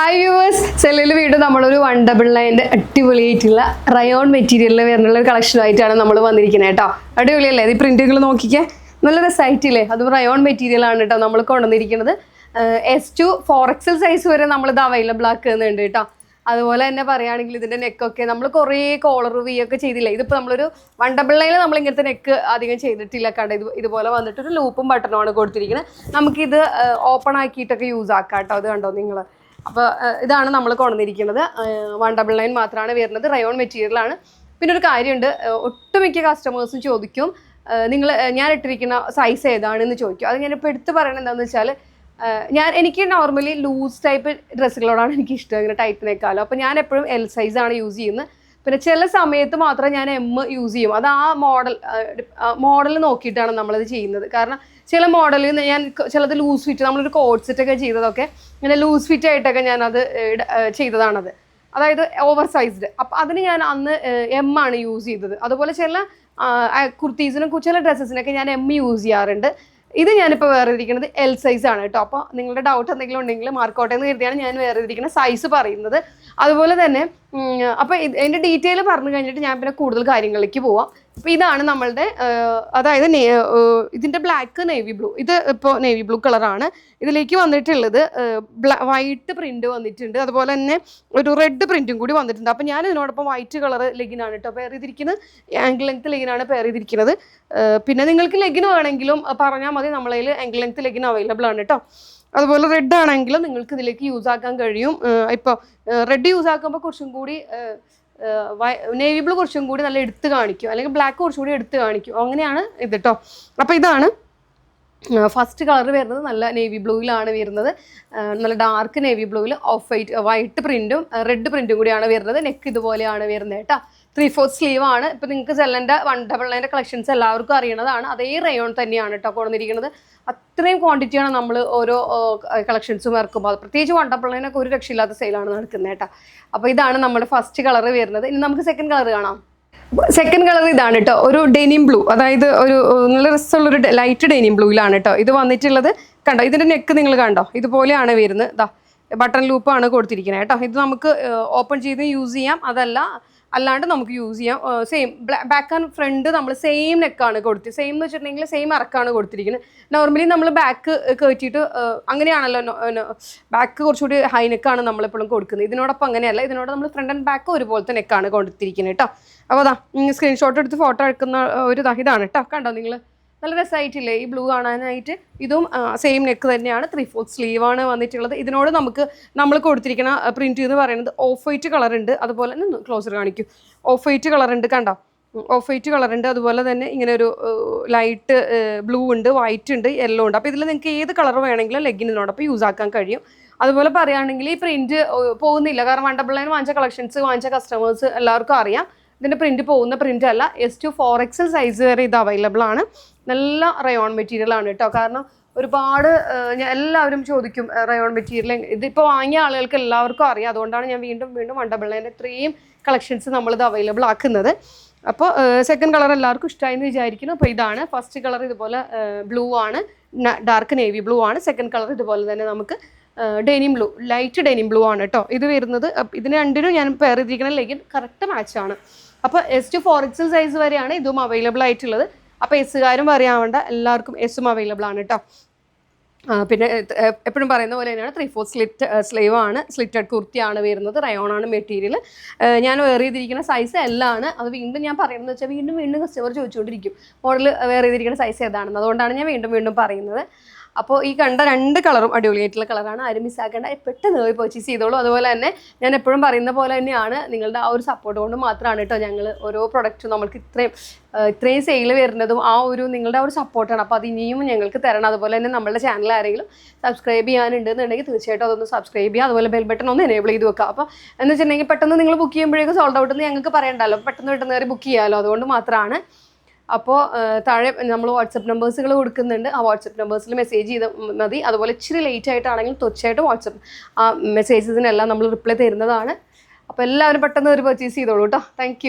Hi viewers സെല്ലിൽ വീണ്ടും നമ്മളൊരു വൺ ഡബിൾ നയന്റെ അടിപൊളിയായിട്ടുള്ള റയോൺ മെറ്റീരിയലിൽ വരുന്നുള്ള ഒരു കളക്ഷനുമായിട്ടാണ് നമ്മൾ വന്നിരിക്കുന്നത് കേട്ടോ അടിപൊളിയല്ലേ? ഇത് പ്രിന്റുകൾ നോക്കിക്കേ. നല്ല രസമായിട്ടില്ലേ അതും റയോൺ മെറ്റീരിയലാണ് കേട്ടോ നമ്മൾ കൊണ്ടുവന്നിരിക്കുന്നത് S to four XL size വരെ നമ്മളിത് അവൈലബിൾ ആക്കുന്നുണ്ട് കേട്ടോ അതുപോലെ തന്നെ പറയുകയാണെങ്കിൽ ഇതിന്റെ നെക്കൊക്കെ നമ്മൾ കുറേ കോളർ വി ഒക്കെ ചെയ്തില്ലേ? ഇതിപ്പോൾ നമ്മളൊരു വൺ ഡബിൾ നൈനിൽ നമ്മൾ ഇങ്ങനത്തെ നെക്ക് അധികം ചെയ്തിട്ടില്ല കണ്ട? ഇത് ഇതുപോലെ വന്നിട്ടൊരു ലൂപ്പും ബട്ടണുമാണ് കൊടുത്തിരിക്കുന്നത് നമുക്കിത് ഓപ്പൺ ആക്കിയിട്ടൊക്കെ യൂസ് ആക്കാം കേട്ടോ അത് കണ്ടോ നിങ്ങൾ അപ്പോൾ ഇതാണ് നമ്മൾ കൊണ്ടുവന്നിരിക്കുന്നത്. വൺ ഡബിൾ നയൻ മാത്രമാണ് വരുന്നത്. റയോൺ മെറ്റീരിയലാണ് പിന്നെ ഒരു കാര്യമുണ്ട് ഒട്ടുമിക്ക കസ്റ്റമേഴ്സും ചോദിക്കും നിങ്ങൾ ഞാൻ ഇട്ടിരിക്കുന്ന സൈസ് ഏതാണെന്ന് ചോദിക്കും. അത് ഞാനിപ്പോൾ എടുത്ത് പറയണത് എന്താണെന്ന് വെച്ചാൽ ഞാൻ എനിക്ക് നോർമലി ലൂസ് ടൈപ്പ് ഡ്രസ്സുകളോടാണ് എനിക്ക് ഇഷ്ടം ഇങ്ങനെ ടൈപ്പിനേക്കാളും അപ്പോൾ ഞാൻ എപ്പോഴും എൽ സൈസാണ് യൂസ് ചെയ്യുന്നത്. പിന്നെ ചില സമയത്ത് മാത്രം ഞാൻ എം യൂസ് ചെയ്യും. അത് ആ മോഡൽ മോഡൽ നോക്കിയിട്ടാണ് നമ്മളത് ചെയ്യുന്നത്. കാരണം ചില മോഡലിൽ ഞാൻ ചിലത് ലൂസ് ഫിറ്റ് നമ്മളൊരു കോഡ് സെറ്റ് ഒക്കെ ചെയ്തതൊക്കെ ഇങ്ങനെ ലൂസ് ഫിറ്റ് ആയിട്ടൊക്കെ ഞാനത് ചെയ്തതാണത്. അതായത് ഓവർ സൈസ്ഡ് അപ്പം അതിന് ഞാൻ അന്ന് എം ആണ് യൂസ് ചെയ്തത്. അതുപോലെ ചില കുർത്തീസിനും ചില ഡ്രസ്സസിനൊക്കെ ഞാൻ എം യൂസ് ചെയ്യാറുണ്ട്. ഇത് ഞാനിപ്പോൾ വേറെ ഇരിക്കുന്നത് എൽ സൈസ് ആണ് കേട്ടോ. അപ്പോൾ നിങ്ങളുടെ ഡൗട്ട് എന്തെങ്കിലും ഉണ്ടെങ്കിൽ മാർക്കോട്ടെ എന്ന് കരുതിയാണ് ഞാൻ വേറെ ഇരിക്കുന്ന സൈസ് പറയുന്നത്. അതുപോലെ തന്നെ അപ്പോൾ ഇതിന്റെ ഡീറ്റെയിൽ പറഞ്ഞു കഴിഞ്ഞിട്ട് ഞാൻ പിന്നെ കൂടുതൽ കാര്യങ്ങളിലേക്ക് പോവാം. അപ്പോൾ ഇതാണ് നമ്മളുടെ അതായത് ഇതിന്റെ ബ്ലാക്ക് നേവി ബ്ലൂ ഇത് ഇപ്പോൾ നേവി ബ്ലൂ കളറാണ് ഇതിലേക്ക് വന്നിട്ടുള്ളത് വൈറ്റ് പ്രിന്റ് വന്നിട്ടുണ്ട്. അതുപോലെ തന്നെ ഒരു റെഡ് പ്രിന്റും കൂടി വന്നിട്ടുണ്ട്. അപ്പോൾ ഞാൻ ഇതിനോടൊപ്പം വൈറ്റ് കളർ ലെഗിനാണ് കേട്ടോ പെയർ ചെയ്തിരിക്കുന്നത്. ആംഗിൾ ലെങ്ത് ലെഗിനാണ് പെയർ ചെയ്തിരിക്കുന്നത്. പിന്നെ നിങ്ങൾക്ക് ലെഗിൻ വേണമെങ്കിലും പറഞ്ഞാൽ മതി. നമ്മളതിൽ ആംഗിൾ ലെങ്ത് ലെഗിൻ അവൈലബിൾ ആണ് കേട്ടോ അതുപോലെ റെഡ് ആണെങ്കിലും നിങ്ങൾക്ക് ഇതിലേക്ക് യൂസ് ആക്കാൻ കഴിയും. ഇപ്പോൾ റെഡ് യൂസ് ആക്കുമ്പോൾ കുറച്ചും കൂടി നേവി ബ്ലൂ കുറച്ചും കൂടി നല്ല എടുത്ത് കാണിക്കും. അല്ലെങ്കിൽ ബ്ലാക്ക് കുറച്ചും കൂടി എടുത്ത് കാണിക്കും. അങ്ങനെയാണ് ഇത് കേട്ടോ അപ്പോൾ ഇതാണ് ഫസ്റ്റ് കളർ വരുന്നത് നല്ല നേവി ബ്ലൂയിലാണ് വരുന്നത്. നല്ല ഡാർക്ക് നേവി ബ്ലൂവിൽ ഓഫ് വൈറ്റ് വൈറ്റ് പ്രിന്റും റെഡ് പ്രിന്റും കൂടിയാണ് വരുന്നത്. നെക്ക് ഇതുപോലെയാണ് വരുന്നത് കേട്ടോ. ത്രീ ഫോർത്ത് സ്ലീവ് ആണ്. ഇപ്പം നിങ്ങൾക്ക് സെല്ലന്റെ വൺ ഡബിൾ നയന്റെ കളക്ഷൻസ് എല്ലാവർക്കും അറിയണതാണ്. അതേ റയോൺ തന്നെയാണ് കേട്ടോ കൊണ്ടുവന്നിരിക്കുന്നത്. അത്രയും ക്വാണ്ടിറ്റിയാണ് നമ്മൾ ഓരോ കളക്ഷൻസും ഇറക്കുമ്പോൾ. പ്രത്യേകിച്ച് വൺ ഡബിൾ നയനൊക്കെ ഒരു രക്ഷയില്ലാത്ത സെയിലാണ് നടക്കുന്നത് കേട്ടോ. അപ്പോൾ ഇതാണ് നമ്മുടെ ഫസ്റ്റ് കളർ വരുന്നത്. ഇനി നമുക്ക് സെക്കൻഡ് കളർ കാണാം. സെക്കൻഡ് കളർ ഇതാണ് കേട്ടോ ഒരു ഡെനിം ബ്ലൂ അതായത് ഒരു നല്ല രസമുള്ളൊരു ലൈറ്റ് ഡെനിം ബ്ലൂയിലാണ് കേട്ടോ ഇത് വന്നിട്ടുള്ളത് കണ്ടോ? ഇതിന്റെ നെക്ക് നിങ്ങൾ കണ്ടോ? ഇതുപോലെയാണ് വരുന്നത്. ഇതാ ബട്ടൺ ലൂപ്പാണ് കൊടുത്തിരിക്കുന്നത് കേട്ടോ ഇത് നമുക്ക് ഓപ്പൺ ചെയ്ത് യൂസ് ചെയ്യാം. അതല്ല അല്ലാണ്ട് നമുക്ക് യൂസ് ചെയ്യാം. സെയിം ബാക്ക് ആൻഡ് ഫ്രണ്ട് നമ്മൾ സെയിം നെക്കാണ് കൊടുത്തത് സെയിം എന്ന് വെച്ചിട്ടുണ്ടെങ്കിൽ സെയിം ഇറക്കാണ് കൊടുത്തിരിക്കുന്നത്. നോർമലി നമ്മൾ ബാക്ക് കയറ്റിയിട്ട് അങ്ങനെയാണല്ലോ ബാക്ക് കുറച്ചുകൂടി ഹൈ നെക്കാണ് നമ്മളെപ്പോഴും കൊടുക്കുന്നത്. ഇതിനോടൊപ്പം അങ്ങനെയല്ല ഇതിനോട് നമ്മൾ ഫ്രണ്ട് ആൻഡ് ബാക്ക് ഒരുപോലത്തെ നെക്കാണ് കൊടുത്തിരിക്കുന്നത് കേട്ടോ അപ്പോൾ അതാ സ്ക്രീൻഷോട്ട് എടുത്ത് ഫോട്ടോ എടുക്കുന്ന ഒരു ഇതാണ് കേട്ടോ കണ്ടോ നിങ്ങൾ നല്ല രസമായിട്ടില്ലേ ഈ ബ്ലൂ കാണാനായിട്ട്. ഇതും സെയിം നെക്ക് തന്നെയാണ്. ത്രീ ഫോർത്ത് സ്ലീവ് ആണ് വന്നിട്ടുള്ളത്. ഇതിനോട് നമുക്ക് നമ്മൾ കൊടുത്തിരിക്കുന്ന പ്രിന്റ് എന്ന് പറയുന്നത് ഓഫ് വൈറ്റ് കളർ ഉണ്ട്. അതുപോലെ തന്നെ ക്ലോസർ കാണിക്കും. ഓഫ് വൈറ്റ് കളർ ഉണ്ട് കണ്ടോ? ഓഫ് വൈറ്റ് കളർ ഉണ്ട്. അതുപോലെ തന്നെ ഇങ്ങനെ ഒരു ലൈറ്റ് ബ്ലൂ ഉണ്ട് വൈറ്റ് ഉണ്ട് യെല്ലോ ഉണ്ട്. അപ്പോൾ ഇതിൽ നിങ്ങൾക്ക് ഏത് കളർ വേണമെങ്കിലും ലെഗിനോടൊപ്പം യൂസ് ആക്കാൻ കഴിയും. അതുപോലെ പറയുകയാണെങ്കിൽ ഈ പ്രിന്റ് പോകുന്നില്ല. കാരണം വൺ ഡബിൾ വാങ്ങിച്ച കളക്ഷൻസ് വാങ്ങിച്ച കസ്റ്റമേഴ്സ് എല്ലാവർക്കും അറിയാം. ഇതിന്റെ പ്രിന്റ് പോകുന്ന പ്രിന്റ് അല്ല. S to four XL size വരെ ഇത് അവൈലബിൾ ആണ്. നല്ല റയോൺ മെറ്റീരിയൽ ആണ് കേട്ടോ കാരണം ഒരുപാട് എല്ലാവരും ചോദിക്കും റയോൺ മെറ്റീരിയൽ ഇതിപ്പോൾ വാങ്ങിയ ആളുകൾക്ക് എല്ലാവർക്കും അറിയാം. അതുകൊണ്ടാണ് ഞാൻ വീണ്ടും വീണ്ടും വൺ ഡബിൾ ഇത്രയും കളക്ഷൻസ് നമ്മളിത് അവൈലബിൾ ആക്കുന്നത്. അപ്പോൾ സെക്കൻഡ് കളർ എല്ലാവർക്കും ഇഷ്ടമായി എന്ന് വിചാരിക്കുന്നു. അപ്പോൾ ഇതാണ്. ഫസ്റ്റ് കളർ ഇതുപോലെ ബ്ലൂ ആണ്. ഡാർക്ക് നേവി ബ്ലൂ ആണ്. സെക്കൻഡ് കളർ ഇതുപോലെ തന്നെ നമുക്ക് denim blue light denim blue ആണ് കേട്ടോ ഇത് വരുന്നത് ഇതിന് രണ്ടിനും ഞാൻ പെയർ ചെയ്തിരിക്കുന്ന ലെഗിൻ കറക്റ്റ് മാച്ചാണ് അപ്പോൾ S to four XL size വരെയാണ് ഇതും അവൈലബിൾ ആയിട്ടുള്ളത്. അപ്പോൾ എസ്സുകാരും പറയാവേണ്ട എല്ലാവർക്കും എസ്സും അവൈലബിൾ ആണ് കേട്ടോ പിന്നെ എപ്പോഴും പറയുന്ന പോലെ തന്നെയാണ് ത്രീ ഫോർ സ്ലിറ്റ് സ്ലീവ് ആണ്. സ്ലിറ്റഡ് കുർത്തിയാണ് വരുന്നത്. റയോൺ ആണ് മെറ്റീരിയൽ ഞാൻ വേറെ ചെയ്തിരിക്കുന്ന സൈസ് എല്ലാം അത് വീണ്ടും ഞാൻ പറയുന്നത് വെച്ചാൽ വീണ്ടും വീണ്ടും കസ്റ്റമർ ചോദിച്ചുകൊണ്ടിരിക്കും. മോഡൽ വേറെ ചെയ്തിരിക്കുന്ന സൈസ് ഏതാണെന്ന്. അതുകൊണ്ടാണ് ഞാൻ വീണ്ടും വീണ്ടും പറയുന്നത്. അപ്പോൾ ഈ കണ്ട രണ്ട് കളറും അടിപൊളിയായിട്ടുള്ള കളറാണ്. ആരും മിസ്സാക്കേണ്ട പെട്ടെന്ന് പോയി പർച്ചേസ് ചെയ്തോളൂ. അതുപോലെ തന്നെ ഞാൻ എപ്പോഴും പറയുന്ന പോലെ തന്നെയാണ് നിങ്ങളുടെ ആ ഒരു സപ്പോർട്ട് കൊണ്ട് മാത്രമാണ് കേട്ടോ ഞങ്ങൾ ഓരോ പ്രൊഡക്റ്റും നമുക്ക് ഇത്രയും ഇത്രയും സെയിൽ വരുന്നതും ആ ഒരു നിങ്ങളുടെ ആ ഒരു സപ്പോർട്ടാണ് അപ്പോൾ അത് ഇനിയും ഞങ്ങൾക്ക് തരണം. അതുപോലെ തന്നെ നമ്മുടെ ചാനൽ ആരെങ്കിലും സബ്സ്ക്രൈബ് ചെയ്യാനുണ്ടെന്നുണ്ടെങ്കിൽ തീർച്ചയായിട്ടും അതൊന്ന് സബ്സ്ക്രൈബ് ചെയ്യുക. അതുപോലെ ബെൽ ബട്ടൺ ഒന്ന് എനേബിൾ ചെയ്ത് വെക്കുക. അപ്പോൾ എന്ന് വെച്ചിട്ടുണ്ടെങ്കിൽ പെട്ടെന്ന് നിങ്ങൾ ബുക്ക് ചെയ്യുമ്പോഴേക്കും സോൾഡ് ഔട്ട് എന്ന് ഞങ്ങൾക്ക് പറയണ്ടല്ലോ. പെട്ടെന്ന് പെട്ടെന്ന് കയറി ബുക്ക് ചെയ്യാമല്ലോ അതുകൊണ്ട് മാത്രമാണ് അപ്പോൾ താഴെ നമ്മൾ വാട്സപ്പ് നമ്പേഴ്സുകൾ കൊടുക്കുന്നുണ്ട്. ആ വാട്സപ്പ് നമ്പേഴ്സിൽ മെസ്സേജ് ചെയ്ത് മതി. അതുപോലെ ഇച്ചിരി ലേറ്റ് ആയിട്ടാണെങ്കിൽ തീർച്ചയായിട്ടും വാട്സപ്പ് ആ മെസ്സേജസിനെല്ലാം നമ്മൾ റിപ്ലൈ തരുന്നതാണ്. അപ്പോൾ എല്ലാവരും പെട്ടെന്ന് ഒരു പർച്ചേസ് ചെയ്തോളൂ കേട്ടോ താങ്ക്